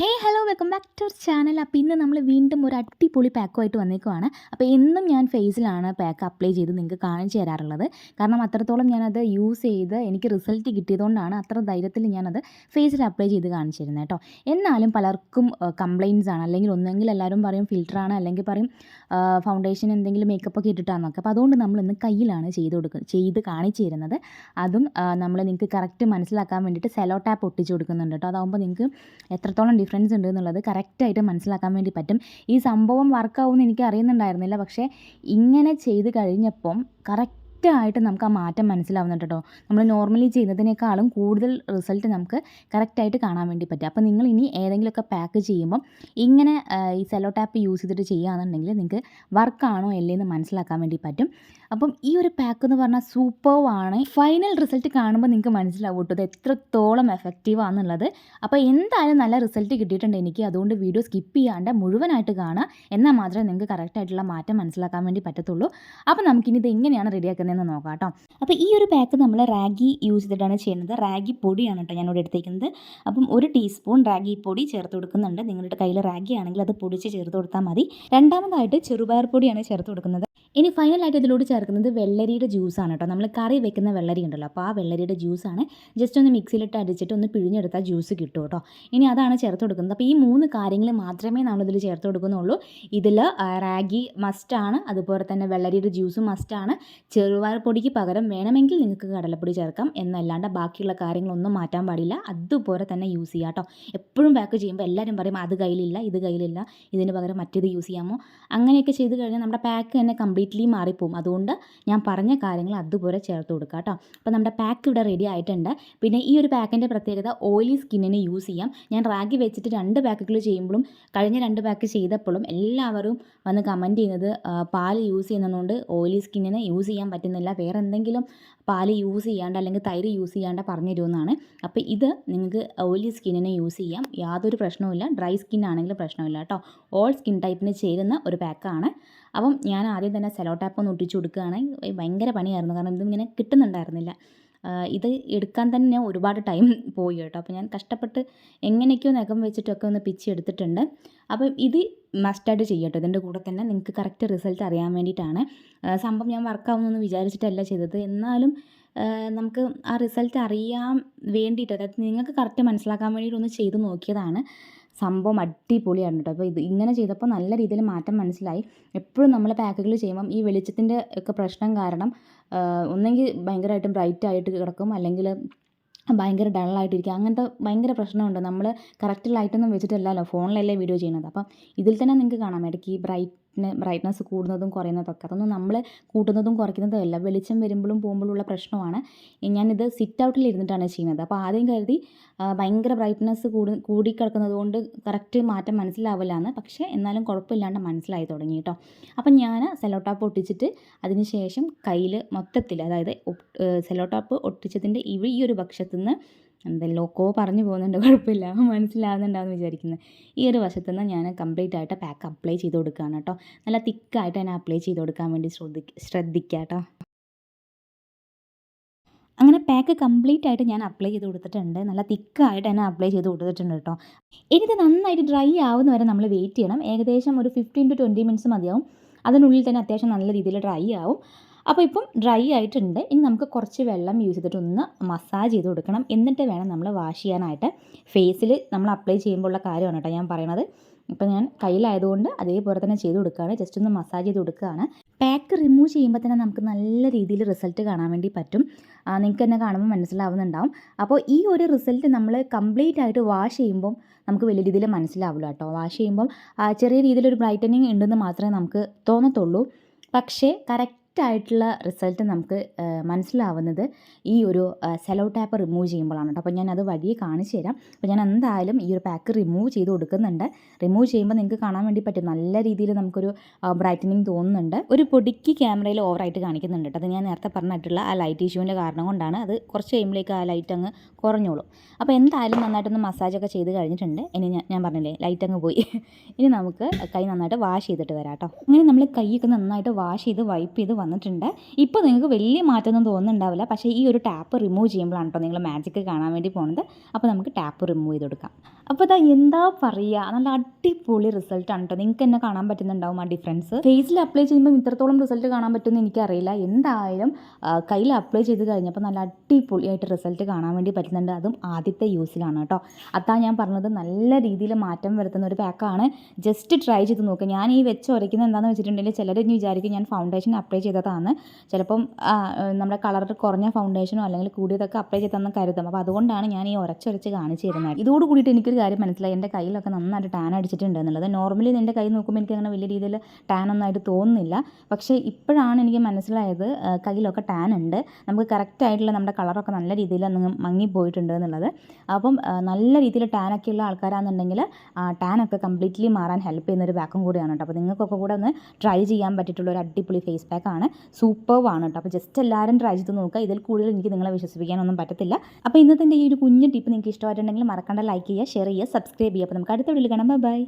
Hey hello welcome back to our channel അപ്പോൾ ഇന്ന് നമ്മൾ വീണ്ടും ഒരു അടിപൊളി പാക്കുമായിട്ട് വന്നേക്കുവാണ്. അപ്പോൾ എന്നും ഞാൻ ഫേസിലാണ് പാക്ക് അപ്ലൈ ചെയ്ത് നിങ്ങൾക്ക് കാണിച്ചു തരാറുള്ളത്. കാരണം അത്രത്തോളം ഞാനത് യൂസ് ചെയ്ത് എനിക്ക് റിസൾട്ട് കിട്ടിയതുകൊണ്ടാണ് അത്ര ധൈര്യത്തിൽ ഞാനത് ഫേസിൽ അപ്ലൈ ചെയ്ത് കാണിച്ചു തരുന്നത് കേട്ടോ. എന്നാലും പലർക്കും കംപ്ലയിൻസ് ആണ്. അല്ലെങ്കിൽ ഒന്നെങ്കിൽ എല്ലാവരും പറയും ഫിൽറ്ററാണ് അല്ലെങ്കിൽ പറയും ഫൗണ്ടേഷൻ എന്തെങ്കിലും മേക്കപ്പ് ഒക്കെ ഇട്ടിട്ടാണെന്നൊക്കെ അപ്പോൾ അതുകൊണ്ട് നമ്മൾ ഇന്ന് കയ്യിലാണ് ചെയ്ത് കൊടുക്കുക ചെയ്ത് കാണിച്ചു തരുന്നത്. അതും നമ്മൾ നിങ്ങൾക്ക് കറക്റ്റ് മനസ്സിലാക്കാൻ വേണ്ടിയിട്ട് സെലോ ടാപ്പ് ഒട്ടിച്ച് കൊടുക്കുന്നുണ്ട് കേട്ടോ. അതാകുമ്പോൾ നിങ്ങൾക്ക് എത്രത്തോളം ഡിഫറൻസ് ഉണ്ട് എന്നുള്ളത് കറക്റ്റായിട്ട് മനസ്സിലാക്കാൻ വേണ്ടി പറ്റും. ഈ സംഭവം വർക്കാവുമെന്ന് എനിക്ക് അറിയുന്നുണ്ടായിരുന്നില്ല പക്ഷേ ഇങ്ങനെ ചെയ്ത് കഴിഞ്ഞപ്പം കറക്റ്റായിട്ട് നമുക്ക് ആ മാറ്റം മനസ്സിലാവുന്നുണ്ട് കേട്ടോ നമ്മൾ നോർമലി ചെയ്യുന്നതിനേക്കാളും കൂടുതൽ റിസൾട്ട് നമുക്ക് കറക്റ്റായിട്ട് കാണാൻ വേണ്ടി പറ്റും. അപ്പോൾ നിങ്ങൾ ഇനി ഏതെങ്കിലുമൊക്കെ പാക്ക് ചെയ്യുമ്പോൾ ഇങ്ങനെ ഈ സെലോ ടാപ്പ് യൂസ് ചെയ്തിട്ട് ചെയ്യുകയാണെന്നുണ്ടെങ്കിൽ നിങ്ങൾക്ക് വർക്കാണോ അല്ലേ എന്ന് മനസ്സിലാക്കാൻ വേണ്ടി പറ്റും. അപ്പം ഈ ഒരു പാക്ക് എന്ന് പറഞ്ഞാൽ സൂപ്പർവാണ് ഫൈനൽ റിസൾട്ട് കാണുമ്പോൾ നിങ്ങൾക്ക് മനസ്സിലാവും കേട്ടോ ഇത് എത്രത്തോളം എഫക്റ്റീവ് ആണെന്നുള്ളത്. അപ്പോൾ എന്തായാലും നല്ല റിസൾട്ട് കിട്ടിയിട്ടുണ്ട് എനിക്ക്. അതുകൊണ്ട് വീഡിയോ സ്കിപ്പ് ചെയ്യാണ്ട് മുഴുവനായിട്ട് കാണുക. എന്നാൽ മാത്രമേ നിങ്ങൾക്ക് കറക്റ്റായിട്ടുള്ള മാറ്റം മനസ്സിലാക്കാൻ വേണ്ടി പറ്റത്തുള്ളൂ. അപ്പോൾ നമുക്കിനി ഇത് എങ്ങനെയാണ് റെഡിയാക്കുന്നതെന്ന് നോക്കാം കേട്ടോ. അപ്പോൾ ഈ ഒരു പാക്ക് നമ്മൾ റാഗി യൂസ് ചെയ്തിട്ടാണ് ചെയ്യുന്നത്. റാഗി പൊടിയാണ് കേട്ടോ ഞാനിവിടെ എടുത്തേക്കുന്നത്. അപ്പം ഒരു ടീസ്പൂൺ റാഗി പൊടി ചേർത്ത് കൊടുക്കുന്നുണ്ട്. നിങ്ങളുടെ കയ്യിൽ റാഗി ആണെങ്കിൽ അത് പൊടിച്ച് ചേർത്ത് കൊടുത്താൽ മതി. രണ്ടാമതായിട്ട് ചെറുപയർ പൊടിയാണ് ചേർത്ത് കൊടുക്കുന്നത്. ഇനി ഫൈനലായിട്ട് ഇതിലൂടെ ചേർക്കുന്നത് വെള്ളരിയുടെ ജ്യൂസാണ് കേട്ടോ. നമ്മൾ കറി വെക്കുന്ന വെള്ളരി ഉണ്ടല്ലോ. അപ്പോൾ ആ വെള്ളരിയുടെ ജ്യൂസാണ് ജസ്റ്റ് ഒന്ന് മിക്സിയിലിട്ട് അടിച്ചിട്ട് ഒന്ന് പിഴിഞ്ഞെടുത്താൽ ജ്യൂസ് കിട്ടും കേട്ടോ. ഇനി അതാണ് ചേർത്ത് കൊടുക്കുന്നത്. അപ്പോൾ ഈ മൂന്ന് കാര്യങ്ങൾ മാത്രമേ നമ്മളിതിൽ ചേർത്ത് കൊടുക്കുന്നുള്ളൂ. ഇതിൽ റാഗി മസ്റ്റാണ് അതുപോലെ തന്നെ വെള്ളരിയുടെ ജ്യൂസും മസ്റ്റാണ് ചെറുപയർ പൊടിക്ക് പകരം വേണമെങ്കിൽ നിങ്ങൾക്ക് കടലപ്പൊടി ചേർക്കാം. എന്നല്ലാണ്ട് ബാക്കിയുള്ള കാര്യങ്ങളൊന്നും മാറ്റാൻ പാടില്ല. അതുപോലെ തന്നെ യൂസ് ചെയ്യാം കേട്ടോ. എപ്പോഴും പാക്ക് ചെയ്യുമ്പോൾ എല്ലാവരും പറയും അത് കയ്യിലില്ല ഇത് കയ്യിലില്ല. ഇതിന് പകരം മറ്റേത് യൂസ് ചെയ്യാമോ? അങ്ങനെയൊക്കെ ചെയ്ത് കഴിഞ്ഞാൽ നമ്മുടെ പാക്ക് തന്നെ കംപ്ലീറ്റ്ലി മാറിപ്പോവും. അതുകൊണ്ട് ഞാൻ പറഞ്ഞ കാര്യങ്ങൾ അതുപോലെ ചേർത്ത് കൊടുക്കുക കേട്ടോ. അപ്പോൾ നമ്മുടെ പാക്ക് ഇവിടെ റെഡി ആയിട്ടുണ്ട്. പിന്നെ ഈ ഒരു പാക്കിന്റെ പ്രത്യേകത ഓയിലി സ്കിന്നിന് യൂസ് ചെയ്യാം. ഞാൻ റാഗി വെച്ചിട്ട് രണ്ട് പാക്കുകൾ ചെയ്യുമ്പോഴും കഴിഞ്ഞ രണ്ട് പാക്ക് ചെയ്തപ്പോഴും എല്ലാവരും വന്ന് കമന്റ് ചെയ്യുന്നത് പാൽ യൂസ് ചെയ്യുന്നതുകൊണ്ട് ഓയിലി സ്കിന്നിന് യൂസ് ചെയ്യാൻ പറ്റുന്നില്ല. വേറെ എന്തെങ്കിലും പാൽ യൂസ് ചെയ്യാണ്ട് അല്ലെങ്കിൽ തൈര് യൂസ് ചെയ്യാണ്ട് പറഞ്ഞു തരുമെന്നാണ്. അപ്പോൾ ഇത് നിങ്ങൾക്ക് ഓയിലി സ്കിന്നിന് യൂസ് ചെയ്യാം. യാതൊരു പ്രശ്നവുമില്ല. ഡ്രൈ സ്കിൻ ആണെങ്കിലും പ്രശ്നമില്ല കേട്ടോ. ഓൾ സ്കിൻ ടൈപ്പിന് ചേരുന്ന ഒരു പാക്കാണ് അപ്പം ഞാൻ ആദ്യം തന്നെ സെലോ ടാപ്പ് ഒന്ന് ഒട്ടിച്ച് കൊടുക്കുകയാണെങ്കിൽ ഭയങ്കര പണിയായിരുന്നു. കാരണം ഇതിങ്ങനെ കിട്ടുന്നുണ്ടായിരുന്നില്ല. ഇത് എടുക്കാൻ തന്നെ ഒരുപാട് ടൈം പോയി കേട്ടോ. അപ്പോൾ ഞാൻ കഷ്ടപ്പെട്ട് എങ്ങനെയൊക്കെയോ നഖം വെച്ചിട്ടൊക്കെ ഒന്ന് പിച്ചി എടുത്തിട്ടുണ്ട്. അപ്പം ഇത് മസ്റ്റായിട്ട് ചെയ്യട്ടോ ഇതിന്റെ കൂടെ തന്നെ നിങ്ങൾക്ക് കറക്റ്റ് റിസൾട്ട് അറിയാൻ വേണ്ടിയിട്ടാണ്. സംഭവം ഞാൻ വർക്കാവുമെന്ന് വിചാരിച്ചിട്ടല്ല ചെയ്തത്. എന്നാലും നമുക്ക് ആ റിസൾട്ട് അറിയാൻ വേണ്ടിയിട്ട് അതായത് നിങ്ങൾക്ക് കറക്റ്റ് മനസ്സിലാക്കാൻ വേണ്ടിയിട്ടൊന്ന് ചെയ്ത് നോക്കിയതാണ്. സംഭവം അടിപൊളിയാണ് കേട്ടോ. അപ്പോൾ ഇത് ഇങ്ങനെ ചെയ്തപ്പോൾ നല്ല രീതിയിൽ മാറ്റം മനസ്സിലായി. എപ്പോഴും നമ്മൾ പാക്കുകൾ ചെയ്യുമ്പം ഈ വെളിച്ചത്തിന്റെ ഒക്കെ പ്രശ്നം കാരണം ഒന്നെങ്കിൽ ഭയങ്കരമായിട്ടും ബ്രൈറ്റ് ആയിട്ട് കിടക്കും അല്ലെങ്കിൽ ഭയങ്കര ഡള്ളായിട്ടിരിക്കുക അങ്ങനത്തെ ഭയങ്കര പ്രശ്നമുണ്ട്. നമ്മൾ കറക്റ്റ് ലൈറ്റൊന്നും വെച്ചിട്ടല്ലല്ലോ ഫോണിലല്ലേ വീഡിയോ ചെയ്യുന്നത്. അപ്പം ഇതിൽ തന്നെ നിങ്ങൾക്ക് കാണാം. ഇടയ്ക്ക് ഈ ബ്രൈറ്റ് ബ്രൈറ്റ്നസ് കൂടുന്നതും കുറയുന്നതൊക്കെ. അതൊന്നും നമ്മൾ കൂട്ടുന്നതും കുറയ്ക്കുന്നതും അല്ല. വെളിച്ചം വരുമ്പോഴും പോകുമ്പോഴുള്ള പ്രശ്നമാണ്. ഞാനിത് സിറ്റ് ഔട്ടിൽ ഇരുന്നിട്ടാണ് ചെയ്യുന്നത്. അപ്പോൾ ആദ്യം കരുതി ഭയങ്കര ബ്രൈറ്റ്നസ് കൂടി കൂടിക്കിടക്കുന്നത് കൊണ്ട് കറക്റ്റ് മാറ്റം മനസ്സിലാവില്ല എന്ന് പക്ഷേ എന്നാലും കുഴപ്പമില്ലാണ്ട് മനസ്സിലായി തുടങ്ങി കേട്ടോ അപ്പം ഞാൻ സെലോട്ടാപ്പ് ഒട്ടിച്ചിട്ട് അതിന് ശേഷം കയ്യിൽ മൊത്തത്തിൽ അതായത് സെലോട്ടാപ്പ് ഒട്ടിച്ചതിന്റെ ഈ ഒരു പക്ഷത്തുനിന്ന് എന്തെല്ലാമൊക്കെ പറഞ്ഞു പോകുന്നുണ്ട്. കുഴപ്പമില്ല. മനസ്സിലാകുന്നുണ്ടാവുമെന്ന് വിചാരിക്കുന്നത് ഈ ഒരു വശത്തു നിന്ന് ഞാൻ കംപ്ലീറ്റ് ആയിട്ട് പാക്ക് അപ്ലൈ ചെയ്ത് കൊടുക്കുകയാണ് കേട്ടോ. നല്ല തിക്കായിട്ട് അതിനെ അപ്ലൈ ചെയ്ത് കൊടുക്കാൻ വേണ്ടി ശ്രദ്ധി ശ്രദ്ധിക്കുക കേട്ടോ. അങ്ങനെ പാക്ക് കംപ്ലീറ്റ് ആയിട്ട് ഞാൻ അപ്ലൈ ചെയ്ത് കൊടുത്തിട്ടുണ്ട്. നല്ല തിക്കായിട്ട് തന്നെ അപ്ലൈ ചെയ്ത് കൊടുത്തിട്ടുണ്ട് കേട്ടോ. എനിക്ക് നന്നായിട്ട് ഡ്രൈ ആവുന്ന വരെ നമ്മൾ വെയിറ്റ് ചെയ്യണം. ഏകദേശം ഒരു ഫിഫ്റ്റീൻ ടു ട്വന്റി മിനിറ്റ്സ് മതിയാവും. അതിനുള്ളിൽ തന്നെ അത്യാവശ്യം നല്ല രീതിയിൽ ഡ്രൈ ആവും. അപ്പോൾ ഇപ്പം ഡ്രൈ ആയിട്ടുണ്ട്. ഇനി നമുക്ക് കുറച്ച് വെള്ളം യൂസ് ചെയ്തിട്ട് ഒന്ന് മസാജ് ചെയ്ത് കൊടുക്കണം. എന്നിട്ട് വേണം നമ്മൾ വാഷ് ചെയ്യാനായിട്ട്. ഫേസിൽ നമ്മൾ അപ്ലൈ ചെയ്യുമ്പോൾ ഉള്ള കാര്യമാണ് കേട്ടോ ഞാൻ പറയണത്. ഇപ്പം ഞാൻ കയ്യിലായതുകൊണ്ട് അതേപോലെ തന്നെ ചെയ്ത് കൊടുക്കുകയാണ്. ജസ്റ്റ് ഒന്ന് മസാജ് ചെയ്ത് കൊടുക്കുകയാണ്. പാക്ക് റിമൂവ് ചെയ്യുമ്പോൾ തന്നെ നമുക്ക് നല്ല രീതിയിൽ റിസൾട്ട് കാണാൻ വേണ്ടി പറ്റും. നിങ്ങൾക്ക് തന്നെ കാണുമ്പോൾ മനസ്സിലാവുന്നുണ്ടാവും. അപ്പോൾ ഈ ഒരു റിസൾട്ട് നമ്മൾ കംപ്ലീറ്റ് ആയിട്ട് വാഷ് ചെയ്യുമ്പോൾ നമുക്ക് വലിയ രീതിയിൽ മനസ്സിലാവില്ല കേട്ടോ. വാഷ് ചെയ്യുമ്പോൾ ചെറിയ രീതിയിലൊരു ബ്രൈറ്റനിങ് ഉണ്ടെന്ന് മാത്രമേ നമുക്ക് തോന്നത്തുള്ളൂ. പക്ഷേ കറക്റ്റ് ആയിട്ടുള്ള റിസൾട്ട് നമുക്ക് മനസ്സിലാവുന്നത് ഈ ഒരു സെലോ ടാപ്പ് റിമൂവ് ചെയ്യുമ്പോഴാണ് കേട്ടോ. അപ്പോൾ ഞാൻ അത് വഴിയെ കാണിച്ചു തരാം. അപ്പോൾ ഞാൻ എന്തായാലും ഈ ഒരു പാക്ക് റിമൂവ് ചെയ്ത് കൊടുക്കുന്നുണ്ട്. റിമൂവ് ചെയ്യുമ്പോൾ നിങ്ങൾക്ക് കാണാൻ വേണ്ടി പറ്റും. നല്ല രീതിയിൽ നമുക്കൊരു ബ്രൈറ്റനിങ് തോന്നുന്നുണ്ട്. ഒരു പൊടിക്ക് ക്യാമറയിൽ ഓവറായിട്ട് കാണിക്കുന്നുണ്ട് കേട്ടോ. അത് ഞാൻ നേരത്തെ പറഞ്ഞിട്ടുള്ള ആ ലൈറ്റ് ഇഷ്യൂവിന്റെ കാരണം കൊണ്ടാണ്. അത് കുറച്ച് കഴിയുമ്പോഴേക്ക് ആ ലൈറ്റ് അങ്ങ് കുറഞ്ഞോളും. അപ്പോൾ എന്തായാലും നന്നായിട്ടൊന്ന് മസാജൊക്കെ ചെയ്ത് കഴിഞ്ഞിട്ടുണ്ട്. ഇനി ഞാൻ ഞാൻ പറഞ്ഞില്ലേ ലൈറ്റ് അങ്ങ് പോയി. ഇനി നമുക്ക് കൈ നന്നായിട്ട് വാഷ് ചെയ്തിട്ട് വരാം കേട്ടോ. അങ്ങനെ നമ്മൾ കൈയൊക്കെ നന്നായിട്ട് വാഷ് ചെയ്ത് വൈപ്പ് ചെയ്ത് വന്നിട്ടുണ്ട്. ഇപ്പോൾ നിങ്ങൾക്ക് വലിയ മാറ്റമൊന്നും തോന്നുന്നുണ്ടാവില്ല. പക്ഷേ ഈ ഒരു ടാപ്പ് റിമൂവ് ചെയ്യുമ്പോഴാണ് കേട്ടോ നിങ്ങൾ മാജിക്ക് കാണാൻ വേണ്ടി പോകുന്നത് അപ്പോൾ നമുക്ക് ടാപ്പ് റിമൂവ് ചെയ്ത് കൊടുക്കാം. അപ്പോൾ അതാ എന്താ പറയുക നല്ല അടിപൊളി റിസൾട്ടാണ് കേട്ടോ നിങ്ങൾക്ക് എന്നെ കാണാൻ പറ്റുന്നുണ്ടാവും ആ ഡിഫറൻസ് ഫേസിൽ അപ്ലൈ ചെയ്യുമ്പോൾ ഇത്രത്തോളം റിസൾട്ട് കാണാൻ പറ്റുമെന്ന് എനിക്കറിയില്ല. എന്തായാലും കയ്യിൽ അപ്ലൈ ചെയ്ത് കഴിഞ്ഞപ്പോൾ നല്ല അടിപൊളിയായിട്ട് റിസൾട്ട് കാണാൻ വേണ്ടി പറ്റുന്നുണ്ട്. അതും ആദ്യത്തെ യൂസിലാണ് കേട്ടോ അതാ ഞാൻ പറഞ്ഞത് നല്ല രീതിയിൽ മാറ്റം വരുത്തുന്ന ഒരു പാക്കാണ് ജസ്റ്റ് ട്രൈ ചെയ്ത് നോക്കുക ഞാൻ ഈ വെച്ച് ഉരയ്ക്കുന്നത് എന്താണെന്ന് വെച്ചിട്ടുണ്ടെങ്കിൽ ചിലർ വിചാരിക്കും ഞാൻ ഫൗണ്ടേഷൻ അപ്ലൈ ചെയ്തതാണ് ചിലപ്പം നമ്മുടെ കളർ കുറഞ്ഞ ഫൗണ്ടേഷനോ അല്ലെങ്കിൽ കൂടിയതൊക്കെ അപ്ലൈ ചെയ്തെന്ന് കരുതും. അപ്പോൾ അതുകൊണ്ടാണ് ഞാൻ ഈ ഉരച്ചുരച്ച് കാണിച്ചു തരുന്നത് ഇതോട് കൂടിയിട്ട് എനിക്കൊരു കാര്യം മനസ്സിലായി. എന്റെ കയ്യിലൊക്കെ നന്നായിട്ട് ടാൻ അടിച്ചിട്ടുണ്ട് എന്നുള്ളത്. നോർമലി എന്റെ കൈ നോക്കുമ്പോൾ എനിക്ക് അങ്ങനെ വലിയ രീതിയിൽ ടാൻ ഒന്നായിട്ട് തോന്നുന്നില്ല. പക്ഷേ ഇപ്പോഴാണ് എനിക്ക് മനസ്സിലായത് കയ്യിലൊക്കെ ടാൻ ഉണ്ട്. നമുക്ക് കറക്റ്റായിട്ടുള്ള നമ്മുടെ കളറൊക്കെ നല്ല രീതിയിൽ അങ്ങ് മങ്ങിപ്പോയിട്ടുണ്ട് എന്നുള്ളത്. അപ്പം നല്ല രീതിയിൽ ടാനൊക്കെ ഉള്ള ആൾക്കാരാണെന്നുണ്ടെങ്കിൽ ടാനൊക്കെ കംപ്ലീറ്റ്ലി മാറാൻ ഹെൽപ്പ് ചെയ്യുന്ന ഒരു പാക്കും കൂടിയാണ് കേട്ടോ. അപ്പോൾ നിങ്ങൾക്കൊക്കെ കൂടെ ഒന്ന് ട്രൈ ചെയ്യാൻ പറ്റിയിട്ടുള്ള ഒരു അടിപൊളി ഫേസ് പാക്കാണ് സൂപ്പർവാണ് കേട്ടോ അപ്പോൾ ജസ്റ്റ് എല്ലാവരും ട്രൈ ചെയ്ത് നോക്കുക. ഇതിൽ കൂടുതൽ എനിക്ക് നിങ്ങളെ വിശ്വസിപ്പിക്കാനൊന്നും പറ്റത്തില്ല. അപ്പോൾ ഇന്നത്തെ ഈ ഒരു കുഞ്ഞു ടിപ്പ് നിങ്ങൾക്ക് ഇഷ്ടമായിട്ടുണ്ടെങ്കിൽ മറക്കേണ്ട ലൈക്ക് ചെയ്യുക ഷെയർ ചെയ്യുക സബ്സ്ക്രൈബ് ചെയ്യുക. അപ്പോൾ നമുക്ക് അടുത്ത വീഡിയോയിൽ കാണാം. ബൈ